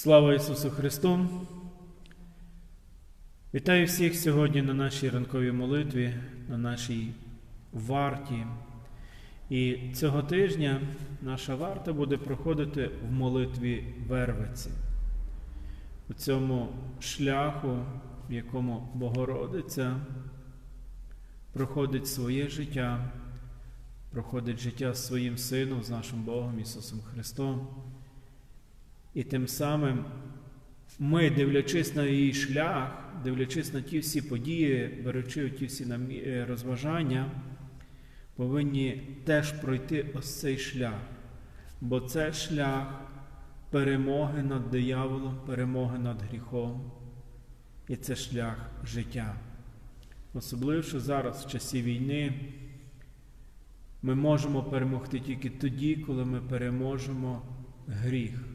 Слава Ісусу Христу! Вітаю всіх сьогодні на нашій ранковій молитві, на нашій варті. І цього тижня наша варта буде проходити в молитві Вервиці, у цьому шляху, в якому Богородиця проходить своє життя, проходить життя з своїм Сином, з нашим Богом Ісусом Христом. І тим самим ми, дивлячись на її шлях, дивлячись на ті всі події, беручи ті всі е, розважання, повинні теж пройти ось цей шлях. Бо це шлях перемоги над дияволом, перемоги над гріхом. І це шлях життя. Особливо що зараз, в часі війни, ми можемо перемогти тільки тоді, коли ми переможемо гріх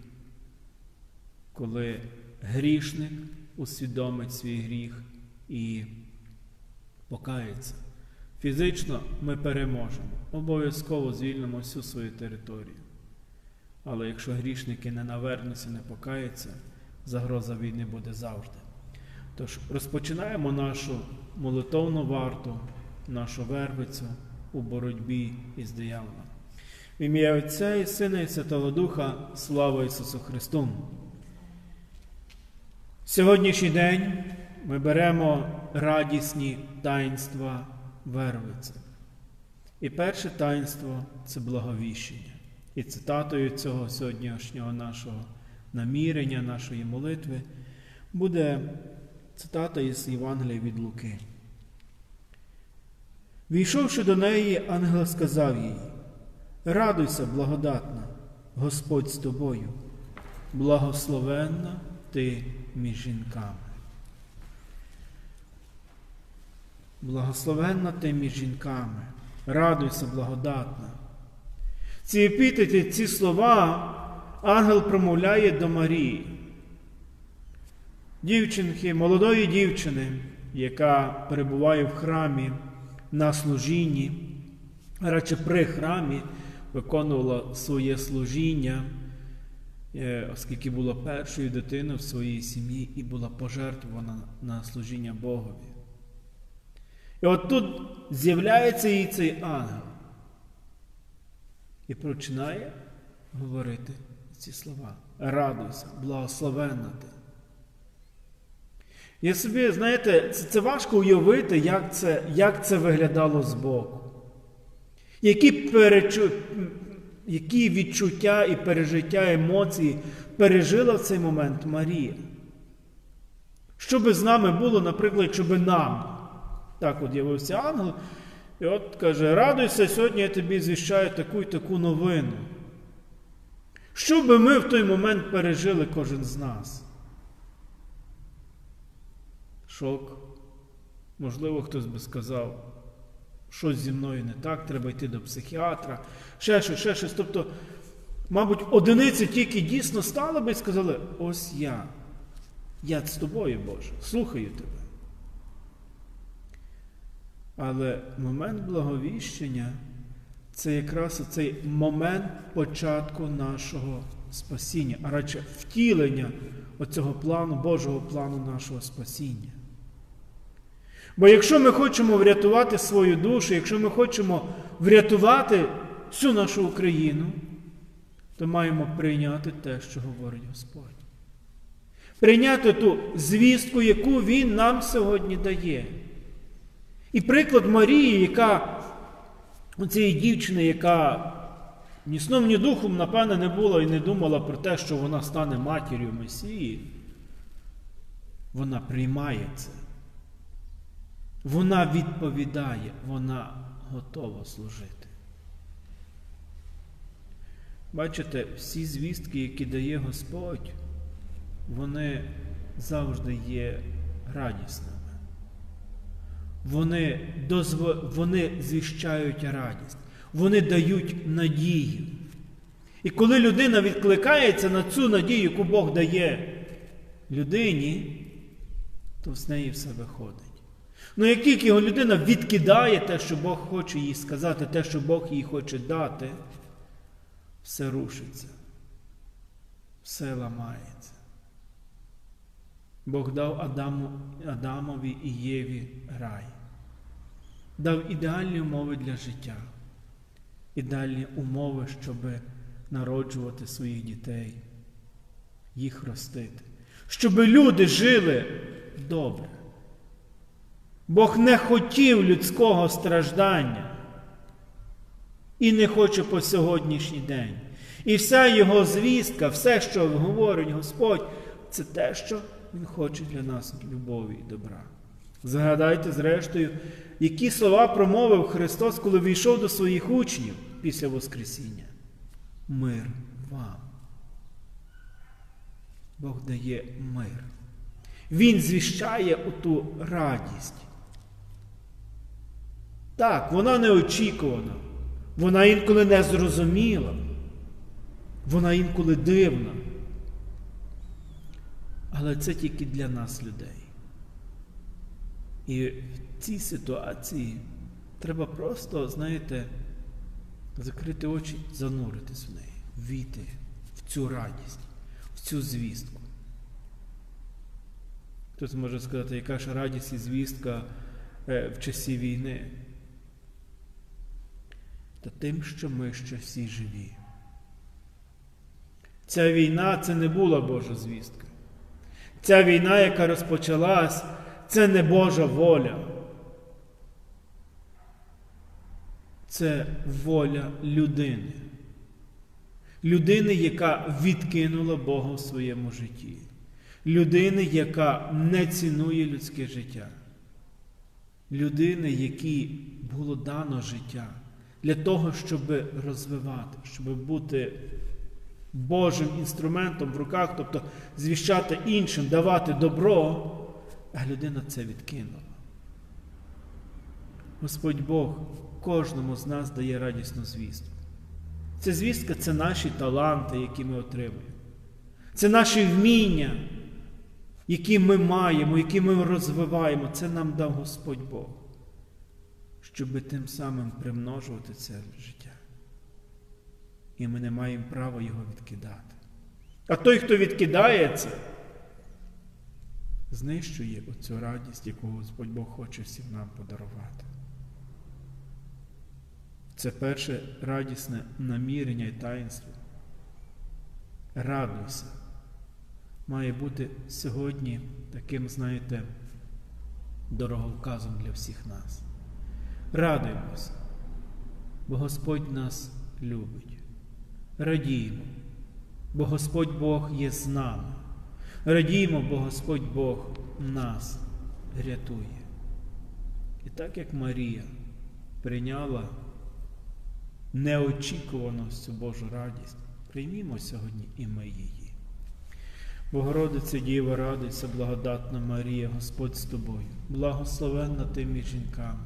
коли грішник усвідомить свій гріх і покається. Фізично ми переможемо, обов'язково звільнимо всю свою територію. Але якщо грішники не навернуться, не покаються, загроза війни буде завжди. Тож розпочинаємо нашу молитовну варту, нашу вервицю у боротьбі із дияволом. В ім'я Отця і Сина і Святого Духа, слава Ісусу Христу! Сьогоднішній день ми беремо радісні таїнства Вервиці. І перше таїнство це благовіщення. І цитатою цього сьогоднішнього нашого намірення, нашої молитви буде цитата із Євангелія від Луки. Війшовши до неї, ангел сказав їй: Радуйся, благодатна, Господь з тобою, благословенна ти між жінками. Благословенна ти між жінками, радуйся, благодатна. Ці епітети, ці слова ангел промовляє до Марії, дівчинки, молодої дівчини, яка перебуває в храмі на служінні, радше при храмі виконувала своє служіння. Е, оскільки була першою дитиною в своїй сім'ї і була пожертвована на служіння Богові. І от тут з'являється їй цей ангел і починає говорити ці слова. Радуйся, благословенна ти. Я собі, знаєте, це, це важко уявити, як це як це виглядало збоку. Які перечу, які відчуття і пережиття емоції пережила в цей момент Марія? Що би з нами було, наприклад, якщо би нам так от явився ангел, і от каже: Радуйся, сьогодні я тобі звіщаю таку і таку новину. Що би ми в той момент пережили кожен з нас? Шок. Можливо, хтось би сказав, щось зі мною не так, треба йти до психіатра, ще щось, ще щось. Тобто, мабуть, одиниці тільки дійсно стали би і сказали: ось я, я з тобою, Боже, слухаю тебе. Але момент благовіщення це якраз цей момент початку нашого спасіння, а радше втілення оцього плану, Божого плану нашого спасіння. Бо якщо ми хочемо врятувати свою душу, якщо ми хочемо врятувати всю нашу Україну, то маємо прийняти те, що говорить Господь. Прийняти ту звістку, яку Він нам сьогодні дає. І приклад Марії, яка цієї дівчини, яка ні сном, ні духом, напевне, не була і не думала про те, що вона стане матір'ю Месії, вона приймає це. Вона відповідає, вона готова служити. Бачите, всі звістки, які дає Господь, вони завжди є радісними. Вони, дозв... вони звіщають радість, вони дають надію. І коли людина відкликається на цю надію, яку Бог дає людині, то з неї все виходить. Ну як тільки його людина відкидає те, що Бог хоче їй сказати, те, що Бог їй хоче дати, все рушиться, все ламається. Бог дав Адаму, Адамові і Єві рай, дав ідеальні умови для життя, ідеальні умови, щоб народжувати своїх дітей, їх ростити, щоб люди жили добре. Бог не хотів людського страждання і не хоче по сьогоднішній день. І вся його звістка, все, що говорить Господь, це те, що Він хоче для нас любові і добра. Згадайте, зрештою, які слова промовив Христос, коли війшов до своїх учнів після Воскресіння. Мир вам. Бог дає мир. Він звіщає оту радість. Так, вона неочікувана, вона інколи незрозуміла, вона інколи дивна. Але це тільки для нас, людей. І в цій ситуації треба просто, знаєте, закрити очі, зануритись в неї, війти в цю радість, в цю звістку. Хтось може сказати, яка ж радість і звістка е, в часі війни? Та тим, що ми ще всі живі. Ця війна це не була Божа звістка. Ця війна, яка розпочалась, це не Божа воля. Це воля людини. Людини, яка відкинула Бога в своєму житті. Людини, яка не цінує людське життя. Людини, якій було дано життя для того, щоб розвивати, щоб бути Божим інструментом в руках, тобто звіщати іншим, давати добро, а людина це відкинула. Господь Бог кожному з нас дає радісну звістку. Ця звістка це наші таланти, які ми отримуємо. Це наші вміння, які ми маємо, які ми розвиваємо. Це нам дав Господь Бог, щоб тим самим примножувати це життя. І ми не маємо права його відкидати. А той, хто відкидає це, знищує оцю радість, яку Господь Бог хоче всім нам подарувати. Це перше радісне намірення і таїнство. Радуйся. Має бути сьогодні таким, знаєте, дороговказом для всіх нас. Радуємося, бо Господь нас любить. Радіємо, бо Господь Бог є з нами. Радіємо, бо Господь Бог нас рятує. І так як Марія прийняла неочікувану цю Божу радість, приймімо сьогодні і ми її. Богородице Діва, радуйся, благодатна Марія, Господь з тобою, благословенна ти між жінками,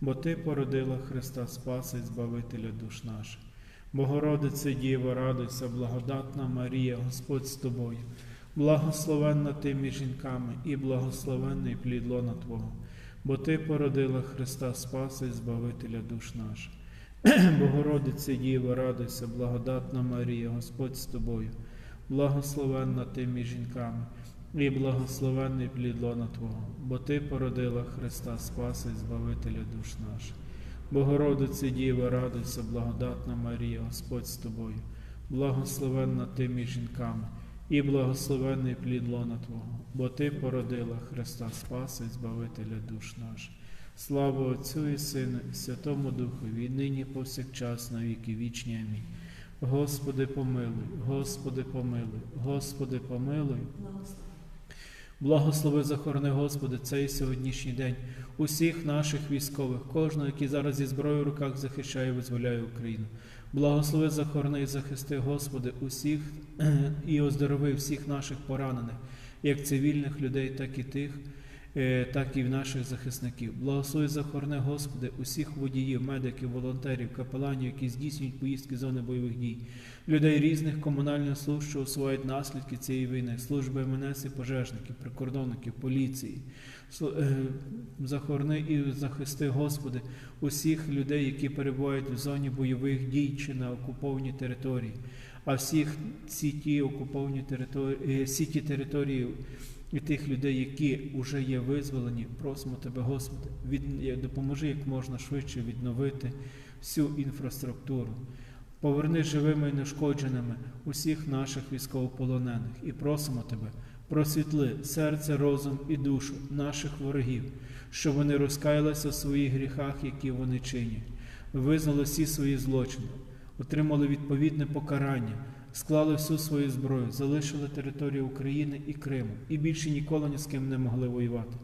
бо Ти породила Христа Спаса і Збавителя душ наших. Богородице Діва, радуйся, благодатна Марія, Господь з тобою, благословенна ти між жінками, і благословенний плід лона Твого, бо Ти породила Христа Спаса і Збавителя душ наших. Богородице Діва, радуйся, благодатна Марія, Господь з тобою, благословенна ти між жінками, і благословенний плід лона Твого, бо Ти породила Христа Спаса і Збавителя душ наших. Богородице Діва, радуйся, благодатна Марія, Господь з тобою, благословенна ти між жінками, і благословенний плід лона Твого, бо Ти породила Христа Спаса і Збавителя душ наших. Слава Отцю і Сину, і Святому Духу, і нині повсякчас на віки вічні. Амінь. Господи, помилуй, Господи, помилуй, Господи, помилуй. Благослови захорони, Господи, цей сьогоднішній день усіх наших військових, кожного, який зараз зі зброєю в руках захищає і визволяє Україну. Благослови захорони і захисти, Господи, усіх і оздорови всіх наших поранених, як цивільних людей, так і тих, так і в наших захисників. Благослови захорони, Господи, усіх водіїв, медиків, волонтерів, капеланів, які здійснюють поїздки зони бойових дій, людей різних комунальних служб, що усувають наслідки цієї війни, служби МНС і пожежників, прикордонників, поліції. Е, Захорони і захисти, Господи, усіх людей, які перебувають в зоні бойових дій чи на окупованій території, а всіх ці ті окуповані території, всі ті території і тих людей, які вже є визволені, просимо Тебе, Господи, від, допоможи як можна швидше відновити всю інфраструктуру. Поверни живими і нешкодженими усіх наших військовополонених і просимо Тебе, просвітли серце, розум і душу наших ворогів, щоб вони розкаялися в своїх гріхах, які вони чинять, визнали всі свої злочини, отримали відповідне покарання, склали всю свою зброю, залишили територію України і Криму і більше ніколи ні з ким не могли воювати.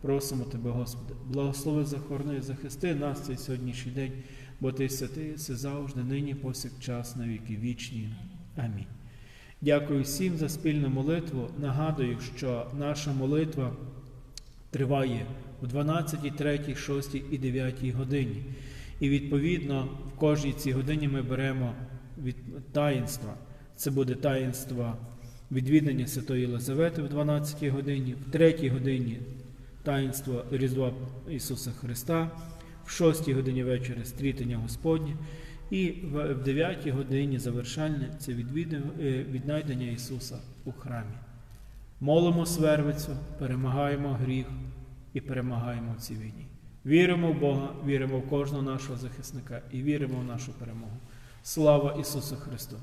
Просимо Тебе, Господи, благослови захорони захисти нас цей сьогоднішній день, бо Ти святий, все завжди, нині, повсякчас, на віки вічні. Амінь. Дякую всім за спільну молитву. Нагадую, що наша молитва триває у 12, 3, 6 і 9 годині. І відповідно в кожній цій годині ми беремо від таїнства. Це буде таїнство відвідання Святої Єлизавети в 12 годині, в 3 годині таїнство Різдва Ісуса Христа, в 6 годині вечора стрітення Господнє, і в 9 годині завершальне це е, віднайдення Ісуса у храмі. Молимо Свервицю, перемагаємо гріх і перемагаємо в цій війні. Віримо в Бога, віримо в кожного нашого захисника і віримо в нашу перемогу. Слава Ісусу Христу!